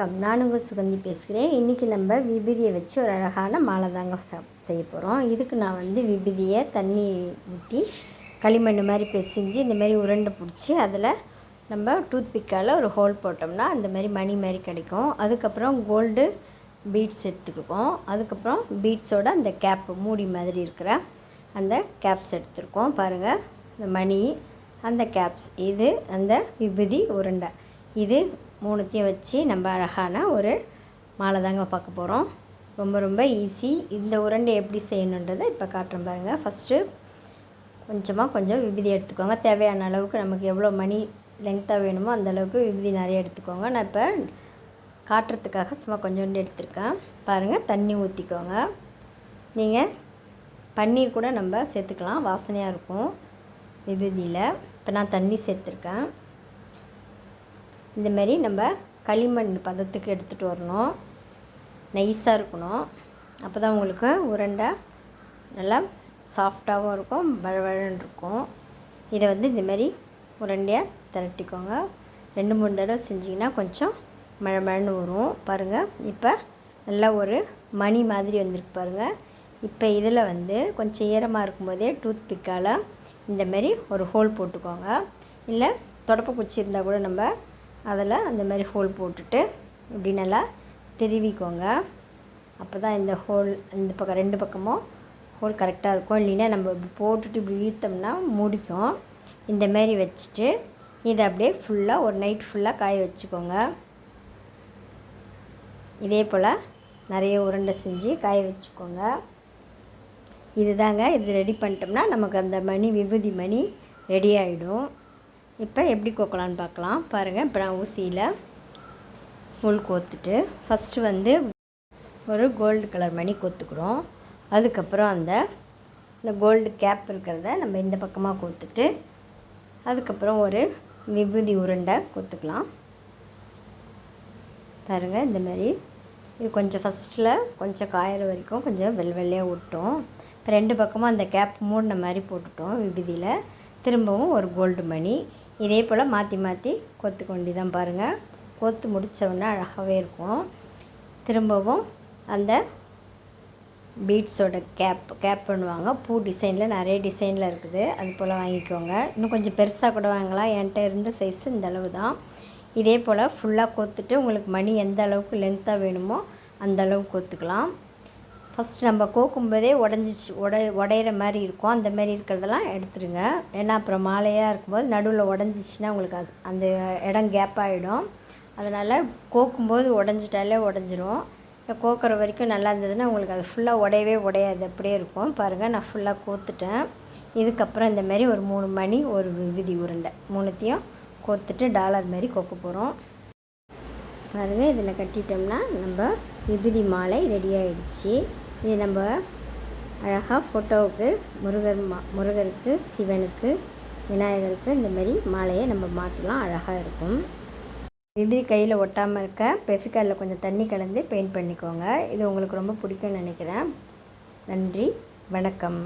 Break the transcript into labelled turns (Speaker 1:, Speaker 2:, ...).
Speaker 1: வணக்கம். நான் உங்கள் சுகந்தி பேசுகிறேன். இன்றைக்கி நம்ம விபூதியை வச்சு ஒரு அழகான மாலை தாங்க செய்ய போகிறோம் இதுக்கு நான் வந்து விபூதியை தண்ணி ஊற்றி களிமண் மாதிரி பிசைஞ்சு இந்த மாதிரி உருண்டை பிடிச்சி அதில் நம்ம டூத் பிக்கால் ஒரு ஹோல் போட்டோம்னா அந்த மாதிரி மணி மாதிரி கிடைக்கும். அதுக்கப்புறம் கோல்டு பீட்ஸ் எடுத்துக்குவோம். அதுக்கப்புறம் பீட்ஸோட அந்த கேப் மூடி மாதிரி இருக்கிற அந்த கேப்ஸ் எடுத்துருக்கோம். பாருங்கள் இந்த மணி அந்த கேப்ஸ் இது அந்த விபூதி உருண்டை. இது மூணுத்தையும் வச்சு நம்ம அழகான ஒரு மாலை தாங்க பார்க்க போகிறோம் ரொம்ப ரொம்ப ஈஸி இந்த உருண்டை எப்படி செய்யணுன்றதை இப்போ காட்டுறேன் பாருங்கள் ஃபஸ்ட்டு கொஞ்சமாக கொஞ்சம் விபூதி எடுத்துக்கோங்க. தேவையான அளவுக்கு நமக்கு எவ்வளோ மணி லென்த்தாக வேணுமோ அந்த அளவுக்கு விபூதி நிறைய எடுத்துக்கோங்க. நான் இப்போ காட்டுறதுக்காக சும்மா கொஞ்சோண்டு எடுத்திருக்கேன். பாருங்கள் தண்ணி ஊற்றிக்கோங்க நீங்கள் பன்னீர் கூட நம்ம சேர்த்துக்கலாம். வாசனையாக இருக்கும் விபூதியில். இப்போ நான் தண்ணி சேர்த்துருக்கேன். இந்தமாரி நம்ம களிமண் பதத்துக்கு எடுத்துகிட்டு வரணும். நைஸாக இருக்கணும். அப்போ தான் உங்களுக்கு உருண்டை நல்லா சாஃப்டாகவும் இருக்கும் வழவழன்னு இருக்கும். இதை வந்து இந்தமாரி உருண்டையாக திரட்டிக்கோங்க. ரெண்டு மூணு தடவை செஞ்சிங்கன்னா கொஞ்சம் மழை மழைன்னு வரும். பாருங்கள் இப்போ நல்லா ஒரு மணி மாதிரி வந்திருக்கு பாருங்கள் இப்போ இதில் வந்து கொஞ்சம் ஈரமாக இருக்கும்போதே டூத் பிக்கால் இந்தமாரி ஒரு ஹோல் போட்டுக்கோங்க. இல்லை தொடப்ப குச்சி இருந்தால் கூட நம்ம அதில் அந்த மாதிரி ஹோல் போட்டுட்டு இப்படி நல்லா திருவிக்கோங்க. அப்போ தான் இந்த ஹோல் இந்த பக்கம் ரெண்டு பக்கமும் ஹோல் கரெக்டாக இருக்கும். இல்லைன்னா நம்ம இப்படி போட்டுட்டு இப்படி இழுத்தோம்னா முடிக்கும். இந்த மாரி வச்சுட்டு இதை அப்படியே ஃபுல்லாக ஒரு நைட் ஃபுல்லாக காய வச்சுக்கோங்க. இதே போல் நிறைய உருண்டை செஞ்சு காய வச்சுக்கோங்க. இது தாங்க இது ரெடி பண்ணிட்டோம்னா நமக்கு அந்த மணி விபூதி மணி ரெடி ஆகிடும் இப்போ எப்படி கோக்கலான்னு பார்க்கலாம். பாருங்கள் இப்போ நான் ஊசியில் முள் கோத்துட்டு ஃபஸ்ட்டு வந்து ஒரு கோல்டு கலர் மணி கோத்துக்கிறோம். அதுக்கப்புறம் அந்த இந்த கோல்டு கேப் இருக்கிறத நம்ம இந்த பக்கமாக கோத்துட்டு அதுக்கப்புறம் ஒரு விபூதி உருண்டை கொத்துக்கலாம். பாருங்கள் இந்த மாதிரி. இது கொஞ்சம் ஃபஸ்ட்டில் கொஞ்சம் காயிற வரைக்கும் கொஞ்சம் வெள்ளை வெள்ளையாக விட்டோம் இப்போ ரெண்டு பக்கமும் அந்த கேப் மூடின மாதிரி போட்டுட்டோம் விபூதியில். திரும்பவும் ஒரு கோல்டு மணி. இதே போல் மாற்றி மாற்றி கொத்து கொண்டு தான் பாருங்கள். கொத்து முடித்தவுடனே அழகாகவே இருக்கும். திரும்பவும் அந்த பீட்ஸோட கேப் கேப் பண்ணுவாங்க. பூ டிசைனில் நிறைய டிசைனில் இருக்குது. அது போல் வாங்கிக்கோங்க. இன்னும் கொஞ்சம் பெருசாக கூட வாங்கலாம். என்கிட்ட இருந்த சைஸு இந்த அளவு தான். இதே போல் ஃபுல்லாக கொத்துட்டு உங்களுக்கு மணி எந்த அளவுக்கு லென்த்தாக வேணுமோ அந்த அளவுக்கு கொத்துக்கலாம். ஃபஸ்ட்டு நம்ம கோக்கும்போதே உடஞ்சிச்சு உடை உடையிற மாதிரி இருக்கும். அந்த மாதிரி இருக்கிறதெல்லாம் எடுத்துருங்க. ஏன்னா அப்புறம் மாலையாக இருக்கும்போது நடுவில் உடஞ்சிச்சின்னா உங்களுக்கு அது அந்த இடம் கேப் ஆகிடும் அதனால் கோக்கும்போது உடஞ்சிட்டாலே உடஞ்சிரும். கோக்கிற வரைக்கும் நல்லா இருந்ததுன்னா உங்களுக்கு அது ஃபுல்லாக உடையவே உடையாது. அப்படியே இருக்கும். பாருங்கள் நான் ஃபுல்லாக கோத்துட்டேன். இதுக்கப்புறம் இந்த மாதிரி ஒரு மூணு மணி ஒரு விதி உருண்டை மூணுத்தையும் கோத்துட்டு டாலர் மாதிரி கோக்க போகிறோம் பாருங்கள் இதில் கட்டிட்டோம்னா நம்ம விபூதி மாலை ரெடி ஆகிடுச்சி இது நம்ம அழகாக ஃபோட்டோவுக்கு முருகர் மா முருகருக்கு சிவனுக்கு விநாயகருக்கு இந்த மாதிரி மாலையை நம்ம மாற்றலாம் அழகாக இருக்கும். இப்படி கையில் ஒட்டாமல் இருக்க பெஃபிகாலில் கொஞ்சம் தண்ணி கலந்து பெயிண்ட் பண்ணிக்கோங்க. இது உங்களுக்கு ரொம்ப பிடிக்கும்னு நினைக்கிறேன். நன்றி. வணக்கம்.